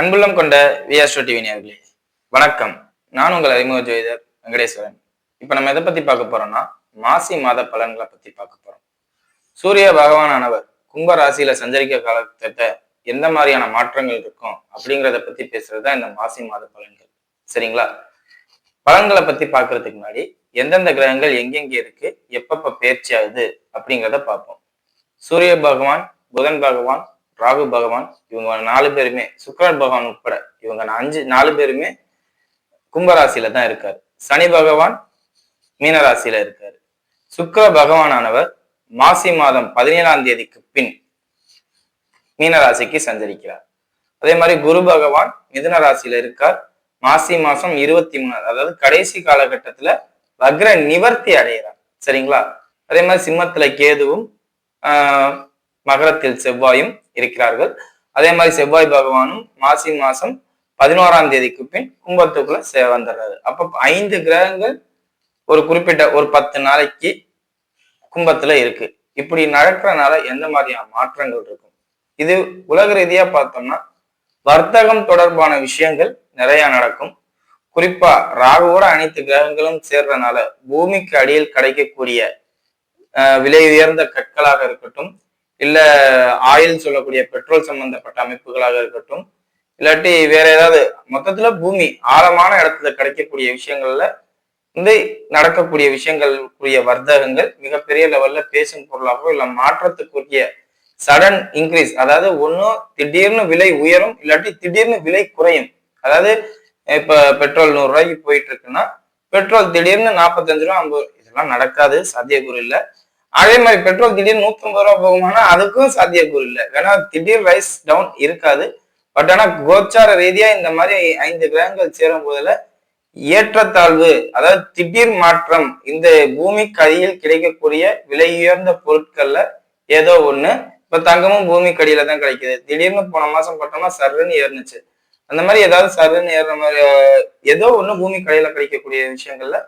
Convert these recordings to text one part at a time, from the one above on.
அன்புள்ளம் கொண்ட விஆஸ்டோ டிவி நேர்களே வணக்கம். நான் உங்கள் அறிமுக ஜோதிடர் வெங்கடேஸ்வரன். இப்போ நம்ம எதை பத்தி பார்க்க போறோம்னா மாசி மாத பலன்களை பத்தி பார்க்க போறோம். சூரிய பகவானானவர் கும்ப ராசியில சஞ்சரிக்க காலகட்டத்தை எந்த மாதிரியான மாற்றங்கள் இருக்கும் அப்படிங்கிறத பத்தி பேசுறது தான் இந்த மாசி மாத பலன்கள். சரிங்களா? பலன்களை பத்தி பார்க்கறதுக்கு முன்னாடி எந்தெந்த கிரகங்கள் எங்கெங்க இருக்கு எப்பப்ப பயிற்சி ஆகுது அப்படிங்கிறத பார்ப்போம். சூரிய பகவான் புதன் பகவான் ராகு பகவான் இவங்க நாலு பேருமே சுக்கிரன் பகவான் உட்பட இவங்க அஞ்சு நாலு பேருமே கும்பராசியில தான் இருக்காரு. சனி பகவான் மீனராசியில இருக்காரு. சுக்கிர பகவானானவர் மாசி மாதம் பதினேழாம் தேதிக்கு பின் மீனராசிக்கு சஞ்சரிக்கிறார். அதே மாதிரி குரு பகவான் மிதுன ராசியில இருக்கார். மாசி மாசம் இருபத்தி மூணு அதாவது கடைசி காலகட்டத்துல வக்ர நிவர்த்தி அடைகிறார். சரிங்களா? அதே மாதிரி சிம்மத்துல கேதுவும் ஆஹ் மகரத்தில் செவ்வாயும் இருக்கிறார்கள். அதே மாதிரி செவ்வாய் பகவானும் மாசி மாசம் பதினோராம் தேதிக்கு பின் கும்பத்துக்குள்ள சே வந்துடுறாரு. அப்ப ஐந்து கிரகங்கள் ஒரு குறிப்பிட்ட ஒரு பத்து நாளைக்கு கும்பத்துல இருக்கு. இப்படி நடக்கிறனால எந்த மாதிரியான மாற்றங்கள் இருக்கும்? இது உலக ரீதியா பார்த்தோம்னா வர்த்தகம் தொடர்பான விஷயங்கள் நிறைய நடக்கும். குறிப்பா ராகுவோட அனைத்து கிரகங்களும் சேர்றதுனால பூமிக்கு அடியில் கிடைக்கக்கூடிய விலை உயர்ந்த கற்களாக இருக்கட்டும் இல்ல ஆயில் சொல்லக்கூடிய பெட்ரோல் சம்பந்தப்பட்ட அமைப்புகளாக இருக்கட்டும் இல்லாட்டி வேற ஏதாவது மொத்தத்துல பூமி ஆழமான இடத்துல கிடைக்கக்கூடிய விஷயங்கள்ல வந்து நடக்கக்கூடிய விஷயங்களுக்குரிய வர்த்தகங்கள் மிகப்பெரிய லெவல்ல பேசும் பொருளாகவோ இல்ல மாற்றத்துக்குரிய சடன் இன்க்ரீஸ் அதாவது ஒன்னும் திடீர்னு விலை உயரும் இல்லாட்டி திடீர்னு விலை குறையும். அதாவது இப்ப பெட்ரோல் நூறு ரூபாய்க்கு போயிட்டு இருக்குன்னா பெட்ரோல் திடீர்னு நாற்பத்தஞ்சு ரூபா ஐம்பது இதெல்லாம் நடக்காது சாத்தியக்கூறு இல்லை. அதே மாதிரி பெட்ரோல் திடீர்னு நூற்றம்பது ரூபா போகுமானா அதுக்கும் சாத்தியக்கூறு இல்லை. வேணா திடீர் ரைஸ் டவுன் இருக்காது. பட் ஆனால் கோச்சார ரீதியாக இந்த மாதிரி ஐந்து கிரகங்கள் சேரும் போதில் ஏற்றத்தாழ்வு அதாவது திடீர் மாற்றம் இந்த பூமிக்கு அடியில் கிடைக்கக்கூடிய விலை உயர்ந்த பொருட்கள்ல ஏதோ ஒண்ணு. இப்ப தங்கமும் பூமிக்கு அடியில தான் கிடைக்குது. திடீர்னு போன மாசம் போட்டோம்னா சர்ன்னு ஏறுனுச்சு. அந்த மாதிரி ஏதாவது சர்ன்னு ஏறுற மாதிரி ஏதோ ஒண்ணு பூமி கடையில கிடைக்கக்கூடிய விஷயங்கள்ல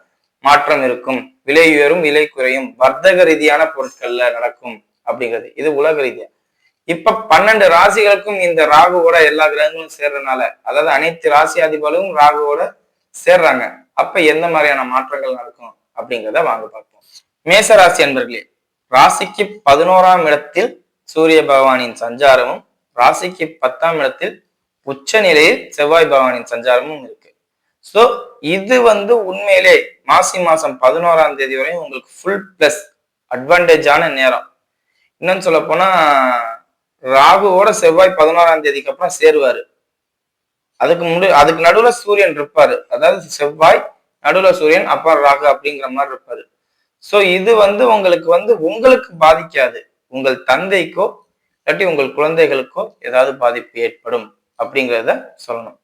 மாற்றம் இருக்கும். விலை உயரும் விலை குறையும். வர்த்தக ரீதியான பொருட்கள்ல நடக்கும் அப்படிங்கிறது. இது உலக ரீதியா. இப்ப பன்னெண்டு ராசிகளுக்கும் இந்த ராகுவோட எல்லா கிரகங்களும் சேர்றதுனால அதாவது அனைத்து ராசி அதிபர்களும் ராகுவோட சேர்றாங்க. அப்ப எந்த மாதிரியான மாற்றங்கள் நடக்கும் அப்படிங்கிறத வாங்க பார்ப்போம். மேச ராசி என்பர்களே ராசிக்கு பதினோராம் இடத்தில் சூரிய பகவானின் சஞ்சாரமும் ராசிக்கு பத்தாம் இடத்தில் உச்ச நிலையில் செவ்வாய் பகவானின் சஞ்சாரமும் இருக்கு. சோ இது வந்து உண்மையிலே மாசி மாசம் பதினோராம் தேதி வரையும் உங்களுக்கு ஃபுல் பிளஸ் அட்வான்டேஜான நேரம். இன்னும் சொல்ல போனா ராகுவோட செவ்வாய் பதினோராம் தேதிக்கு அப்புறம் சேருவாரு. அதுக்கு முடி அதுக்கு நடுவுல சூரியன் இருப்பாரு. அதாவது செவ்வாய் நடுவுல சூரியன் அப்பா ராகு அப்படிங்கிற மாதிரி இருப்பாரு. ஸோ இது வந்து உங்களுக்கு வந்து உங்களுக்கு பாதிக்காது. உங்கள் தந்தைக்கோ இல்லாட்டி உங்கள் குழந்தைகளுக்கோ ஏதாவது பாதிப்பு ஏற்படும் அப்படிங்கிறத சொல்லணும்.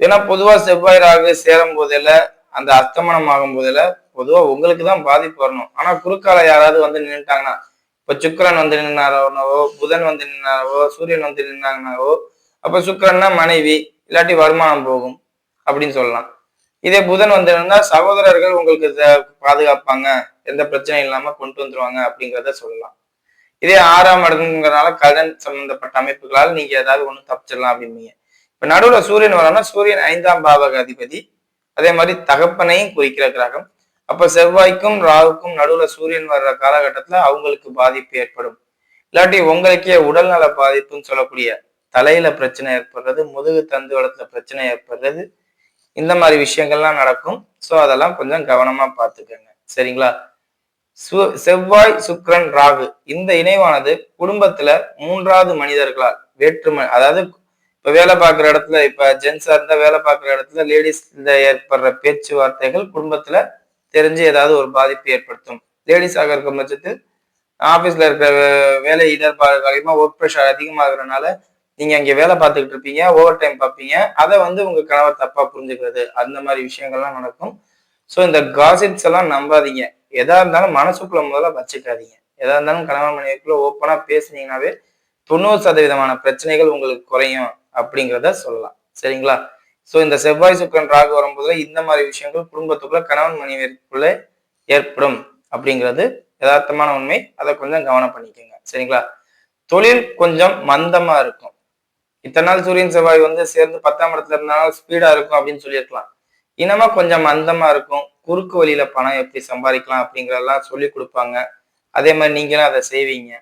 ஏன்னா பொதுவா செவ்வாய் ராகு சேரும் போதில் அந்த அஸ்தமனம் ஆகும் போதுல பொதுவா உங்களுக்கு தான் பாதிப்பு வரணும். ஆனா குறுக்கால யாராவது வந்து நின்றுட்டாங்கன்னா இப்ப சுக்கரன் வந்து நின்னாரோனவோ புதன் வந்து நின்னாரவோ சூரியன் வந்து நின்னாங்கனாவோ அப்ப சுக்கரன்னா மனைவி இல்லாட்டி வருமானம் போகும் அப்படின்னு சொல்லலாம். இதே புதன் வந்து இருந்தா சகோதரர்கள் உங்களுக்கு பாதுகாப்பாங்க எந்த பிரச்சனையும் இல்லாம கொண்டு வந்துருவாங்க அப்படிங்கிறத சொல்லலாம். இதே ஆறாம் இடங்கிறதுனால கடன் சம்பந்தப்பட்ட அமைப்புகளால் நீங்க ஏதாவது ஒண்ணு தப்பிச்சிடலாம் அப்படின்னீங்க இப்ப நடுவுல சூரியன் வரோம்னா சூரியன் ஐந்தாம் பாவக அதிபதி அதே மாதிரி தகப்பனையும் குறிக்கிற கிரகம். அப்ப செவ்வாய்க்கும் ராகுக்கும் நடுவுல சூரியன் வர்ற காலகட்டத்துல அவங்களுக்கு பாதிப்பு ஏற்படும். இல்லாட்டி உங்களுக்கே உடல்நல பாதிப்புன்னு சொல்லக்கூடிய தலையில பிரச்சனை ஏற்படுறது முதுகு தந்துவளத்துல பிரச்சனை ஏற்படுறது இந்த மாதிரி விஷயங்கள்லாம் நடக்கும். ஸோ அதெல்லாம் கொஞ்சம் கவனமா பார்த்துக்கோங்க. சரிங்களா? சு செவ்வாய் சுக்ரன் ராகு இந்த இணைவானது குடும்பத்துல மூன்றாவது மனிதர்களால் வேற்றுமை அதாவது இப்ப வேலை பார்க்குற இடத்துல இப்ப ஜென்ஸா இருந்தா வேலை பார்க்குற இடத்துல லேடிஸ் இந்த ஏற்படுற பேச்சுவார்த்தைகள் குடும்பத்துல தெரிஞ்சு ஏதாவது ஒரு பாதிப்பு ஏற்படுத்தும். லேடிஸாக இருக்கும் பட்சத்தில் ஆபீஸ்ல இருக்கிற வேலை இடர்பாடு காரணமா ஒர்க் ப்ரெஷர் அதிகமாகிறதுனால நீங்க அங்க வேலை பார்த்துக்கிட்டு இருப்பீங்க ஓவர் டைம் பார்ப்பீங்க. அதை வந்து உங்க கணவர் தப்பா புரிஞ்சுக்கிறது. அந்த மாதிரி விஷயங்கள்லாம் நடக்கும். ஸோ இந்த காசிப்ஸ் எல்லாம் நம்பாதீங்க. எதா இருந்தாலும் மனசுக்குள்ள முதல்ல வச்சுக்காதீங்க. எதா இருந்தாலும் கணவன் மனைவிக்குள்ள ஓப்பனா பேசுனீங்கன்னாவே தொண்ணூறு சதவீதமான பிரச்சனைகள் உங்களுக்கு குறையும். அப்படிங்கிறத சொல்லலாம். சரிங்களா? ஸோ இந்த செவ்வாய் சுக்கன் ராகு வரும்போது இந்த மாதிரி விஷயங்கள் குடும்பத்துக்குள்ள கணவன் மனைவிக்குள்ளே ஏற்படும் அப்படிங்கிறது யதார்த்தமான உண்மை. அதை கொஞ்சம் கவனம் பண்ணிக்கோங்க. சரிங்களா? தொழில் கொஞ்சம் மந்தமா இருக்கும். இத்தனை நாள் சூரியன் செவ்வாய் வந்து சேர்ந்து பத்தாம் இடத்துல இருந்தாலும் ஸ்பீடா இருக்கும் அப்படின்னு சொல்லியிருக்கலாம். இனமா கொஞ்சம் மந்தமா இருக்கும். குறுக்கு வழியில பணம் எப்படி சம்பாதிக்கலாம் அப்படிங்கிறதெல்லாம் சொல்லி கொடுப்பாங்க. அதே மாதிரி நீங்களும் அதை செய்வீங்க.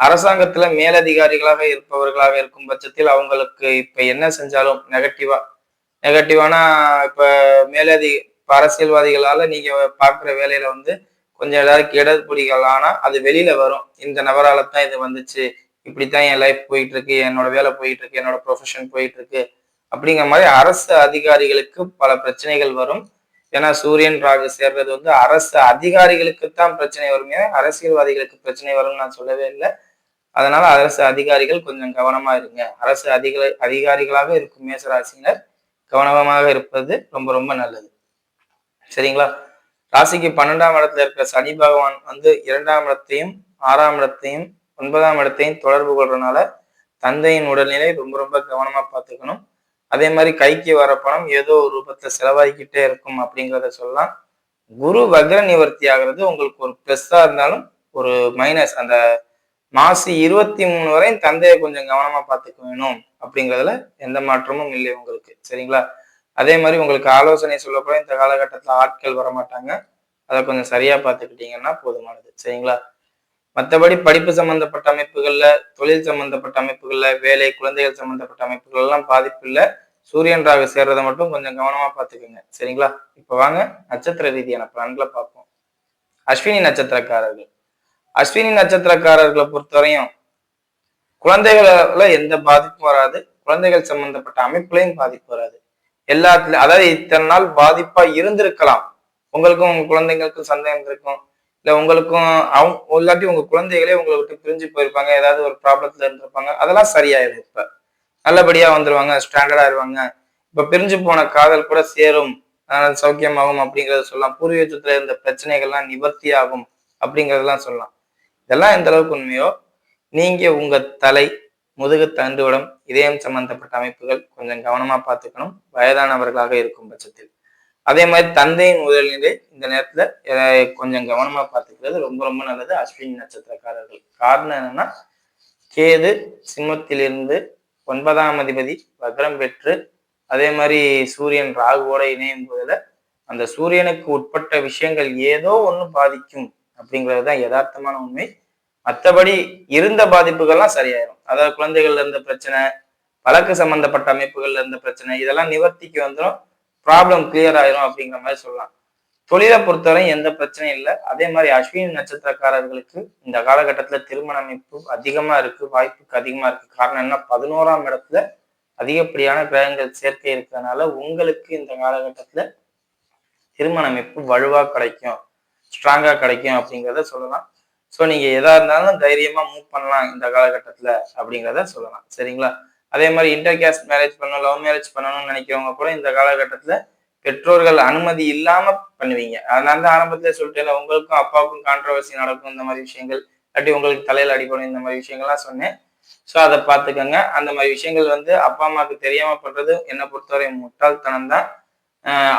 அரசாங்கத்துல மேலதிகாரிகளாக இருப்பவர்களாக இருக்கும் பட்சத்தில் அவங்களுக்கு இப்ப என்ன செஞ்சாலும் நெகட்டிவா நெகட்டிவானா இப்ப மேலதி அரசியல்வாதிகளால நீங்க பாக்குற வேலையில வந்து கொஞ்சம் ஏதாவது கெடுபிடிகள் ஆனா அது வெளியில வரும். இந்த நபரால தான் இது வந்துச்சு. இப்படித்தான் என் லைஃப் போயிட்டு இருக்கு என்னோட வேலை போயிட்டு இருக்கு என்னோட ப்ரொஃபஷன் போயிட்டு இருக்கு அப்படிங்கிற மாதிரி அரசு அதிகாரிகளுக்கு பல பிரச்சனைகள் வரும். ஏன்னா சூரியன் ராகு சேர்றது வந்து அரசு அதிகாரிகளுக்கு தான் பிரச்சனை வருமே. அரசியல்வாதிகளுக்கு பிரச்சனை வரும்னு நான் சொல்லவே இல்லை. அதனால அரசு அதிகாரிகள் கொஞ்சம் கவனமா இருங்க. அரசு அதிக அதிகாரிகளாக இருக்கும் மேசராசினர் கவனமாக இருப்பது ரொம்ப ரொம்ப நல்லது. சரிங்களா? ராசிக்கு பன்னெண்டாம் இடத்துல இருக்கிற சனி பகவான் வந்து இரண்டாம் இடத்தையும் ஆறாம் இடத்தையும் ஒன்பதாம் இடத்தையும் தொடர்பு கொள்றதுனால தந்தையின் உடல்நிலை ரொம்ப ரொம்ப கவனமா பார்த்துக்கணும். அதே மாதிரி கைக்கு வர பணம் ஏதோ ஒரு ரூபத்துல செலவாகிக்கிட்டே இருக்கும் அப்படிங்கிறத சொல்லலாம். குரு வக்ர நிவர்த்தி ஆகிறது உங்களுக்கு ஒரு பிளஸ்ஸா இருந்தாலும் ஒரு மைனஸ் அந்த மாசி இருபத்தி மூணு வரையும் தந்தையை கொஞ்சம் கவனமா பார்த்துக்க வேணும் அப்படிங்கிறதுல எந்த மாற்றமும் இல்லை உங்களுக்கு. சரிங்களா? அதே மாதிரி உங்களுக்கு ஆலோசனை சொல்லப்போ இந்த காலகட்டத்தில் ஆட்கள் வரமாட்டாங்க. அதை கொஞ்சம் சரியா பார்த்துக்கிட்டீங்கன்னா போதுமானது. சரிங்களா? மற்றபடி படிப்பு சம்பந்தப்பட்ட அமைப்புகள்ல தொழில் சம்பந்தப்பட்ட அமைப்புகள்ல வேலை குழந்தைகள் சம்பந்தப்பட்ட அமைப்புகள் எல்லாம் பாதிப்பு இல்லை. சூரியன் ராகு சேர்றதை மட்டும் கொஞ்சம் கவனமா பார்த்துக்கோங்க சரிங்களா? இப்ப வாங்க நட்சத்திர ரீதியான பலன்களை பார்ப்போம். அஸ்வினி நட்சத்திரக்காரர்கள். அஸ்வினி நட்சத்திரக்காரர்களை பொறுத்தவரையும் குழந்தைகளால எந்த பாதிப்பும் வராது. குழந்தைகள் சம்பந்தப்பட்ட அமைப்புலையும் பாதிப்பு வராது. எல்லாத்துலயும் அதாவது இத்தனை நாள் பாதிப்பா இருந்திருக்கலாம். உங்களுக்கும் உங்க குழந்தைங்களுக்கும் சந்தேகம் இருக்கும். இல்ல உங்களுக்கும் அவங்க இல்லாட்டி உங்க குழந்தைகளே உங்களை விட்டு பிரிஞ்சு போயிருப்பாங்க ஏதாவது ஒரு ப்ராப்ளத்துல இருந்திருப்பாங்க. அதெல்லாம் சரியாயிடும் இப்ப. நல்லபடியா வந்துருவாங்க ஸ்டாண்டர்டா இருவாங்க. இப்ப பிரிஞ்சு போன காதல் கூட சேரும். சௌக்கியமாகும் அப்படிங்கறத சொல்லலாம். பூர்வீகத்துல இருந்த பிரச்சனைகள்லாம் நிவர்த்தி ஆகும் அப்படிங்கறதெல்லாம் சொல்லலாம். இதெல்லாம் எந்த அளவுக்கு உண்மையோ நீங்க உங்க தலை முதுகு தண்டுவடம் இதயம் சம்பந்தப்பட்ட அமைப்புகள் கொஞ்சம் கவனமா பார்த்துக்கணும். வயதானவர்களாக இருக்கும் பட்சத்தில். அதே மாதிரி தந்தையின் முதலீடு இந்த நேரத்துல கொஞ்சம் கவனமா பார்த்துக்கிறது ரொம்ப ரொம்ப நல்லது. அஸ்வினி நட்சத்திரக்காரர்கள். காரணம் என்னன்னா கேது சிம்மத்திலிருந்து ஒன்பதாம் அதிபதி வக்ரம் பெற்று அதே மாதிரி சூரியன் ராகுவோட இணையும் போதுல அந்த சூரியனுக்கு உட்பட்ட விஷயங்கள் ஏதோ ஒண்ணு பாதிக்கும் அப்படிங்கிறது தான் யதார்த்தமான உண்மை. மற்றபடி இருந்த பாதிப்புகள்லாம் சரியாயிரும். அதாவது குழந்தைகள்ல இருந்த பிரச்சனை வழக்கு சம்பந்தப்பட்ட அமைப்புகள்ல இருந்த பிரச்சனை இதெல்லாம் நிவர்த்திக்கு வந்துடும் ப்ராப்ளம் கிளியர் ஆயிரும் அப்படிங்கிற மாதிரி சொல்லலாம். தொழிலை பொறுத்தவரை எந்த பிரச்சனையும் இல்லை. அதே மாதிரி அஸ்வினி நட்சத்திரக்காரர்களுக்கு இந்த காலகட்டத்துல திருமண அமைப்பு அதிகமா இருக்கு வாய்ப்புக்கு அதிகமா இருக்கு. காரணம் என்ன? பதினோராம் இடத்துல அதிகப்படியான கிரகங்கள் சேர்க்கை இருக்கிறதுனால உங்களுக்கு இந்த காலகட்டத்துல திருமண அமைப்பு வலுவா கிடைக்கும் ஸ்ட்ராங்கா கிடைக்கும் அப்படிங்கிறத சொல்லலாம். ஸோ நீங்க எதா இருந்தாலும் தைரியமா மூவ் பண்ணலாம் இந்த காலகட்டத்துல அப்படிங்கிறத சொல்லலாம். சரிங்களா? அதே மாதிரி இன்டர் கேஸ்ட் மேரேஜ் பண்ணணும் லவ் மேரேஜ் பண்ணணும்னு நினைக்கிறவங்க கூட இந்த காலகட்டத்தில் பெற்றோர்கள் அனுமதி இல்லாம பண்ணுவீங்க. அதனால தான் ஆரம்பத்திலே சொல்லிட்டேன் உங்களுக்கும் அப்பாவுக்கும் கான்ட்ரவர்சி நடக்கும் இந்த மாதிரி விஷயங்கள். இல்லாட்டி உங்களுக்கு தலையில அடிப்படும் இந்த மாதிரி விஷயங்கள்லாம் சொன்னேன். ஸோ அதை பார்த்துக்கோங்க. அந்த மாதிரி விஷயங்கள் வந்து அப்பா அம்மாவுக்கு தெரியாம பண்றது என்னை பொறுத்தவரை முட்டாள்தனம் தான்.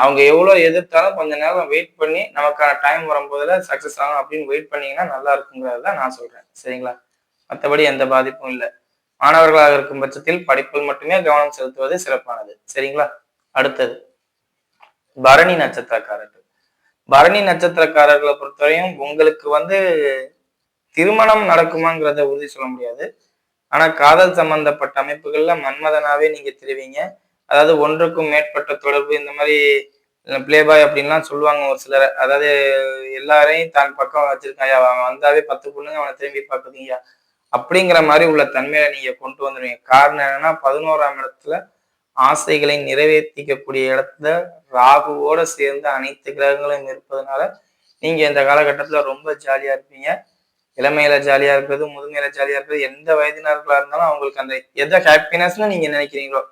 அவங்க எவ்வளோ எதிர்த்தாலும் கொஞ்ச நேரம் வெயிட் பண்ணி நமக்கான டைம் வரும்போதுல சக்ஸஸ் ஆகும் அப்படின்னு வெயிட் பண்ணீங்கன்னா நல்லா இருக்குங்கிறது தான் நான் சொல்றேன். சரிங்களா? மற்றபடி எந்த பாதிப்பும் இல்லை. மாணவர்களாக இருக்கும் பட்சத்தில் படிப்பில் மட்டுமே கவனம் செலுத்துவது சிறப்பானது. சரிங்களா? அடுத்தது பரணி நட்சத்திரக்காரர்கள். பரணி நட்சத்திரக்காரர்களை பொறுத்தவரையும் உங்களுக்கு வந்து திருமணம் நடக்குமாங்கிறத உறுதி சொல்ல முடியாது. ஆனா காதல் சம்பந்தப்பட்ட அமைப்புகள்ல மன்மதனாவே நீங்க தெரிவிங்க. அதாவது ஒன்றுக்கும் மேற்பட்ட தொடர்பு இந்த மாதிரி பிளேபாய் அப்படின்லாம் சொல்லுவாங்க ஒரு சிலர். அதாவது எல்லாரையும் தான் பக்கம் வச்சிருக்காயா அவன் வந்தாவே பத்து பொண்ணுங்க அவனை திரும்பி பார்க்குதுங்க. அப்படிங்கிற மாதிரி உள்ள தன்மையில நீங்க கொண்டு வந்துடுவீங்க காரணம் என்னன்னா பதினோராம் இடத்துல ஆசைகளை நிறைவேற்றிக்கக்கூடிய இடத்துல ராகுவோட சேர்ந்து அனைத்து கிரகங்களும் இருப்பதனால நீங்க இந்த காலகட்டத்துல ரொம்ப ஜாலியா இருப்பீங்க. இளமையில ஜாலியா இருக்கிறது முதுமையில ஜாலியா இருக்கிறது எந்த வயதினர்களா இருந்தாலும் அவங்களுக்கு அந்த எதை ஹாப்பினஸ்னு நீங்க நினைக்கிறீங்களோ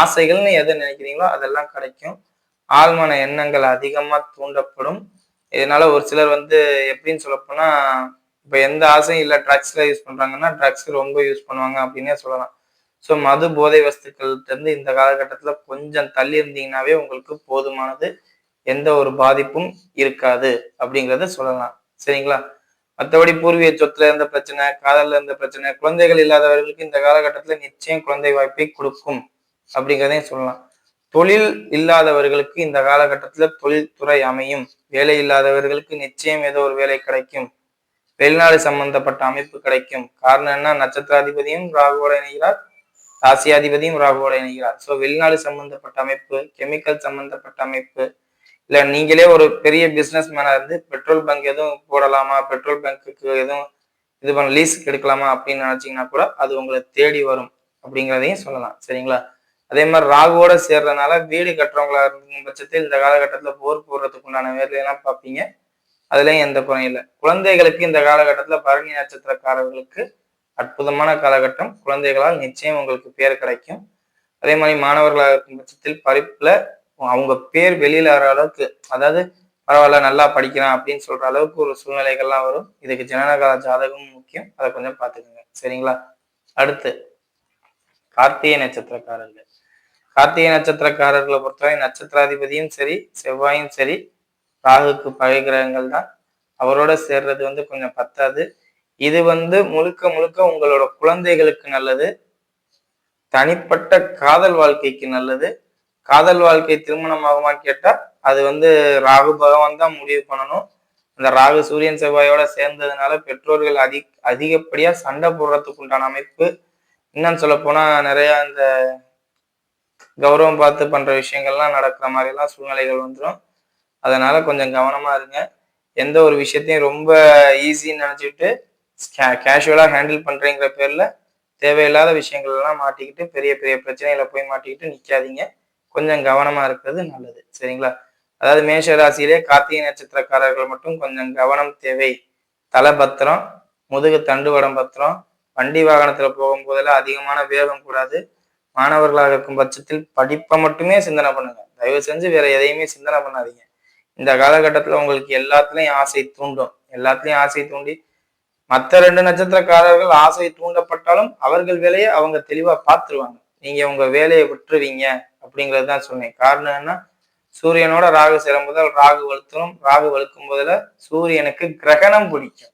ஆசைகள்னு எதை நினைக்கிறீங்களோ அதெல்லாம் கிடைக்கும். ஆழ்மன எண்ணங்கள் அதிகமா தூண்டப்படும். இதனால ஒரு சிலர் வந்து எப்படின்னு சொல்லப்போனா இப்போ எந்த ஆசையும் இல்லை ட்ரக்ஸில் யூஸ் பண்றாங்கன்னா ட்ரக்ஸ் ரொம்ப யூஸ் பண்ணுவாங்க அப்படின்னே சொல்லலாம். ஸோ மது போதை வஸ்துக்கள்கிட்டருந்து இந்த காலகட்டத்தில் கொஞ்சம் தள்ளி இருந்தீங்கன்னாவே உங்களுக்கு போதுமானது எந்த ஒரு பாதிப்பும் இருக்காது அப்படிங்கிறத சொல்லலாம். சரிங்களா? மற்றபடி பூர்வீக சொத்துல இருந்த பிரச்சனை காதல்ல இருந்த பிரச்சனை குழந்தைகள் இல்லாதவர்களுக்கு இந்த காலகட்டத்துல நிச்சயம் குழந்தை வாய்ப்பை கொடுக்கும் அப்படிங்கிறதையும் சொல்லலாம். தொழில் இல்லாதவர்களுக்கு இந்த காலகட்டத்துல தொழில்துறை அமையும். வேலை இல்லாதவர்களுக்கு நிச்சயம் ஏதோ ஒரு வேலை கிடைக்கும். வெளிநாடு சம்பந்தப்பட்ட அமைப்பு கிடைக்கும். காரணம் என்ன? நட்சத்திராதிபதியும் ராகுவோட இணைகிறார். ராசியாதிபதியும் ராகுவோட இணைகிறார். ஸோ வெளிநாடு சம்பந்தப்பட்ட அமைப்பு கெமிக்கல் சம்பந்தப்பட்ட அமைப்பு இல்ல நீங்களே ஒரு பெரிய பிசினஸ் மேனா இருந்து பெட்ரோல் பங்க் எதுவும் போடலாமா? பெட்ரோல் பங்க்குக்கு எதுவும் இது பண்ண லீஸுக்கு எடுக்கலாமா? அப்படின்னு நினைச்சீங்கன்னா கூட அது உங்களை தேடி வரும் அப்படிங்கிறதையும் சொல்லலாம். சரிங்களா? அதே மாதிரி ராகுவோட சேர்றதுனால வீடு கட்டுறவங்களா இருக்கும் பட்சத்தில் இந்த காலகட்டத்தில் போர் போடுறதுக்கு உண்டான வேலையெல்லாம் பார்ப்பீங்க. அதுலயும் எந்த குறையும் இல்லை. குழந்தைகளுக்கு இந்த காலகட்டத்துல பரணி நட்சத்திரக்காரர்களுக்கு அற்புதமான காலகட்டம். குழந்தைகளால் நிச்சயம் உங்களுக்கு பேர் கிடைக்கும். அதே மாதிரி மாணவர்களாக இருக்கும் பட்சத்தில் படிப்புல அவங்க பேர் வெளியில வர அளவுக்கு அதாவது பரவாயில்ல நல்லா படிக்கிறான் அப்படின்னு சொல்ற அளவுக்கு ஒரு சூழ்நிலைகள்லாம் வரும். இதுக்கு ஜனனகால ஜாதகமும் முக்கியம். அதை கொஞ்சம் பார்த்துக்கோங்க. சரிங்களா? அடுத்து கார்த்திகை நட்சத்திரக்காரர்கள். கார்த்திகை நட்சத்திரக்காரர்களை பொறுத்தவரை நட்சத்திராதிபதியும் சரி செவ்வாயும் சரி ராகுக்கு பகை கிரகங்கள் தான். அவரோட சேர்றது வந்து கொஞ்சம் பத்தாது. இது வந்து முழுக்க முழுக்க உங்களோட குழந்தைகளுக்கு நல்லது. தனிப்பட்ட காதல் வாழ்க்கைக்கு நல்லது. காதல் வாழ்க்கை திருமணம் ஆகுமான்னு அது வந்து ராகு பகவான் தான் முடிவு பண்ணணும். அந்த ராகு சூரியன் செவ்வாயோட சேர்ந்ததுனால பெற்றோர்கள் அதி அதிகப்படியாக சண்டை போடுறதுக்கு உண்டான அமைப்பு. இன்னும் சொல்ல போனால் நிறையா இந்த கௌரவம் பார்த்து பண்ணுற விஷயங்கள்லாம் நடக்கிற மாதிரிலாம் சூழ்நிலைகள் வந்துடும் அதனால கொஞ்சம் கவனமா இருங்க. எந்த ஒரு விஷயத்தையும் ரொம்ப ஈஸின்னு நினைச்சிட்டு கேஷுவலா ஹேண்டில் பண்றேங்கிற பேர்ல தேவையில்லாத விஷயங்கள் எல்லாம் மாட்டிக்கிட்டு பெரிய பெரிய பிரச்சனைகளை போய் மாட்டிக்கிட்டு நிக்காதீங்க. கொஞ்சம் கவனமா இருக்கிறது நல்லது. சரிங்களா? அதாவது மேஷ ராசியிலே கார்த்திகை நட்சத்திரக்காரர்கள் மட்டும் கொஞ்சம் கவனம் தேவை. தலை பத்திரம் முதுகு தண்டுவடம் பத்திரம் வண்டி வாகனத்துல போகும்போதெல்லாம் அதிகமான வேகம் கூடாது. மாணவர்களாக இருக்கும் பட்சத்தில் படிப்பை மட்டுமே சிந்தனை பண்ணுங்க. தயவு செஞ்சு வேற எதையுமே சிந்தனை பண்ணாதீங்க. இந்த காலகட்டத்தில் உங்களுக்கு எல்லாத்துலேயும் ஆசை தூண்டும். எல்லாத்துலேயும் ஆசை தூண்டி மற்ற ரெண்டு நட்சத்திரக்காரர்கள் ஆசை தூண்டப்பட்டாலும் அவர்கள் வேலையை அவங்க தெளிவாக பார்த்துருவாங்க. நீங்கள் உங்கள் வேலையை விட்டுருவீங்க அப்படிங்கிறது தான் சொன்னேன். காரணம் என்ன? சூரியனோட ராகு சேரும் முதல் ராகு வலுத்தலும் ராகு வலுக்கும் போதில் சூரியனுக்கு கிரகணம் பிடிக்கும்.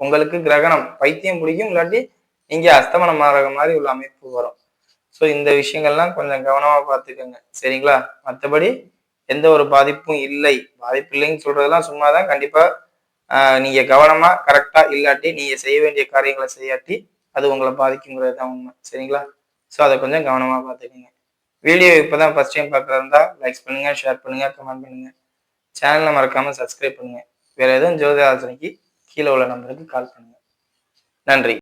உங்களுக்கு கிரகணம் பைத்தியம் பிடிக்கும் இல்லாட்டி நீங்கள் அஸ்தமனம் ஆகிற மாதிரி உள்ள அமைப்பு வரும். ஸோ இந்த விஷயங்கள்லாம் கொஞ்சம் கவனமாக பார்த்துக்கோங்க. சரிங்களா? மற்றபடி எந்த ஒரு பாதிப்பும் இல்லை. பாதிப்பு இல்லைன்னு சொல்றதெல்லாம் சும்மாதான். கண்டிப்பா நீங்க கவனமா கரெக்டா இல்லாட்டி நீங்க செய்ய வேண்டிய காரியங்களை செய்யாட்டி அது உங்களை பாதிக்குங்கிறது தான் உண்மை. சரிங்களா? ஸோ அதை கொஞ்சம் கவனமா பார்த்துக்கோங்க. வீடியோ இப்போதான் ஃபர்ஸ்ட் டைம் பார்க்குறதா லைக்ஸ் பண்ணுங்க ஷேர் பண்ணுங்க கமெண்ட் பண்ணுங்க. சேனலை மறக்காம சப்ஸ்கிரைப் பண்ணுங்க. வேற எதுவும் ஜோதி ஆலோசனைக்கு கீழே உள்ள நம்பருக்கு கால் பண்ணுங்க. நன்றி.